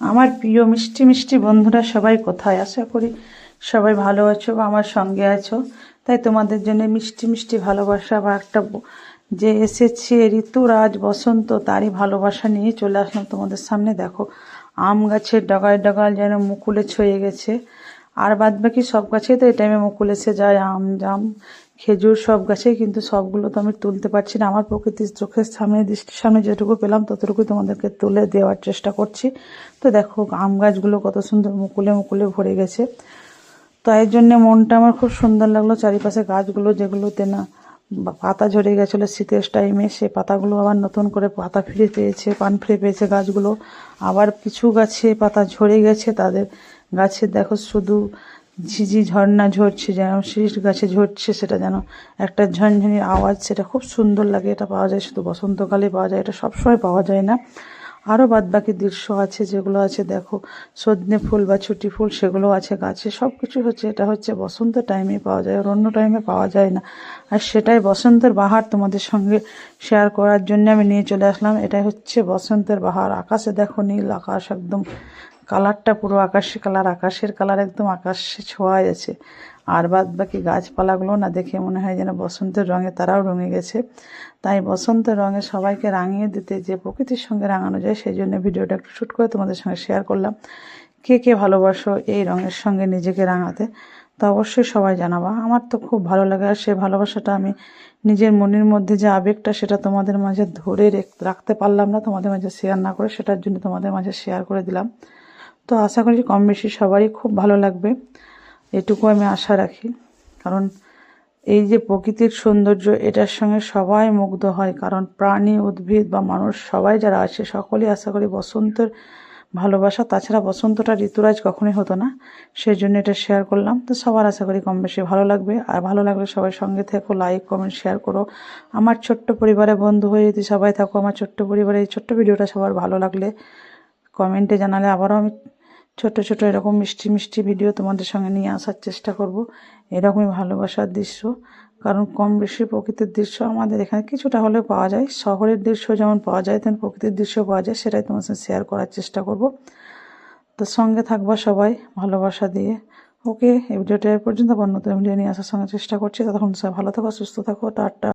আমার প্রিয় মিষ্টি মিষ্টি বন্ধুরা, সবাই কোথায়? আশা করি সবাই ভালো আছো বা আমার সঙ্গে আছো। তাই তোমাদের জন্য মিষ্টি মিষ্টি ভালোবাসা বা একটা যে এসেছে ঋতুরাজ বসন্ত, তারই ভালোবাসা নিয়ে চলে আসলাম তোমাদের সামনে। দেখো, আম গাছের ডগায় ডগাল যেন মুকুলে ছয়ে গেছে। আর বাদ বাকি সব গাছেই তো এই টাইমে মুকুল এসে যায়, আম, জাম, খেজুর সব গাছেই, কিন্তু সবগুলো তো আমি তুলতে পারছি না। আমার প্রকৃতির চোখের সামনে, দৃষ্টির সামনে যেটুকু পেলাম ততটুকু তোমাদেরকে তুলে দেওয়ার চেষ্টা করছি। তো দেখো, আম গাছগুলো কত সুন্দর মুকুলে মুকুলে ভরে গেছে। তো এর জন্য মনটা আমার খুব সুন্দর লাগল। চারিপাশে গাছগুলো যেগুলোতে না পাতা ঝরে গেছিল শীতের টাইমে সে পাতাগুলো আবার নতুন করে পাতা ফিরে পেয়েছে, পান ফিরে পেয়েছে গাছগুলো। আবার কিছু গাছে পাতা ঝরে গেছে, তাদের গাছে দেখো শুধু ঝিঝি ঝর্ণা ঝরছে, যেন শীষ গাছে ঝরছে, সেটা যেন একটা ঝনঝনির আওয়াজ, সেটা খুব সুন্দর লাগে, এটা পাওয়া যায় শুধু বসন্তকালে পাওয়া যায়, এটা সবসময় পাওয়া যায় না। আরও বাদবাকি দৃশ্য আছে, যেগুলো আছে দেখো, সজনে ফুল বা ছুটি ফুল, সেগুলো আছে গাছে সব কিছু হচ্ছে, এটা হচ্ছে বসন্ত টাইমে পাওয়া যায়, আর অন্য টাইমে পাওয়া যায় না। আর সেটাই বসন্তের বাহার তোমাদের সঙ্গে শেয়ার করার জন্য আমি নিয়ে চলে আসলাম, এটাই হচ্ছে বসন্তের বাহার, আকাশে দেখো নীল আকাশ একদম কালারটা পুরো আকাশি কালার, আকাশের কালার একদম আকাশে ছোঁয়া আছে। আর বাদ বাকি গাছপালাগুলো না দেখে মনে হয় যেন বসন্তের রঙে তারাও রঙে গেছে। তাই বসন্তের রঙে সবাইকে রাঙিয়ে দিতে যে প্রকৃতির সঙ্গে রাঙানো যায়, সেই জন্য ভিডিওটা একটু শ্যুট করে তোমাদের সঙ্গে শেয়ার করলাম। কে কে ভালোবাসো এই রঙের সঙ্গে নিজেকে রাঙাতে, তো অবশ্যই সবাই জানাবা। আমার তো খুব ভালো লাগে আর সেই ভালোবাসাটা আমি নিজের মনের মধ্যে যে আবেগটা, সেটা তোমাদের মাঝে ধরে রেখ- রাখতে পারলাম না, তোমাদের মাঝে শেয়ার না করে, সেটার জন্য তোমাদের মাঝে শেয়ার করে দিলাম। তো আশা করি কম বেশি সবারই খুব ভালো লাগবে। এটুকু আমি আশা রাখি। কারণ এই যে প্রকৃতির সৌন্দর্য, এটার সঙ্গে সবাই মুগ্ধ হয়। কারণ প্রাণী, উদ্ভিদ বা মানুষ সবাই যারা আছে, সকলেই আশা করি বসন্তের ভালোবাসা। তাছাড়া বসন্তটা ঋতুরাজ কখনোই হতো না। সেই জন্য এটা শেয়ার করলাম। তো সবার আশা করি কম বেশি ভালো লাগবে। আর ভালো লাগলে সবাই সঙ্গে থেকো লাইক কমেন্ট শেয়ার করো। আমার ছোট্ট পরিবারে বন্ধু হয়ে যদি সবাই থাকো, আমার ছোট্ট পরিবারে এই ছোট্ট ভিডিওটা সবার ভালো লাগলে কমেন্টে জানালে আবারও আমি ছোট ছোট এরকম মিষ্টি মিষ্টি ভিডিও তোমাদের সঙ্গে নিয়ে আসার চেষ্টা করব। এরকমই ভালোবাসার দৃশ্য। কারণ কম বেশি প্রকৃতির দৃশ্য আমাদের এখানে কিছুটা হলেও পাওয়া যায়। শহরের দৃশ্য যেমন পাওয়া যায়, তেমন প্রকৃতির দৃশ্য পাওয়া যায়, সেটাই তোমার সাথে শেয়ার করার চেষ্টা করব। তো সঙ্গে থাকবা সবাই, ভালোবাসা দিয়ে। ওকে এই ভিডিওটা পর্যন্ত। আবার নতুন ভিডিও নিয়ে আসার সঙ্গে চেষ্টা করছি। ততক্ষণ সবাই ভালো থাকো, সুস্থ থাকো, টাটা।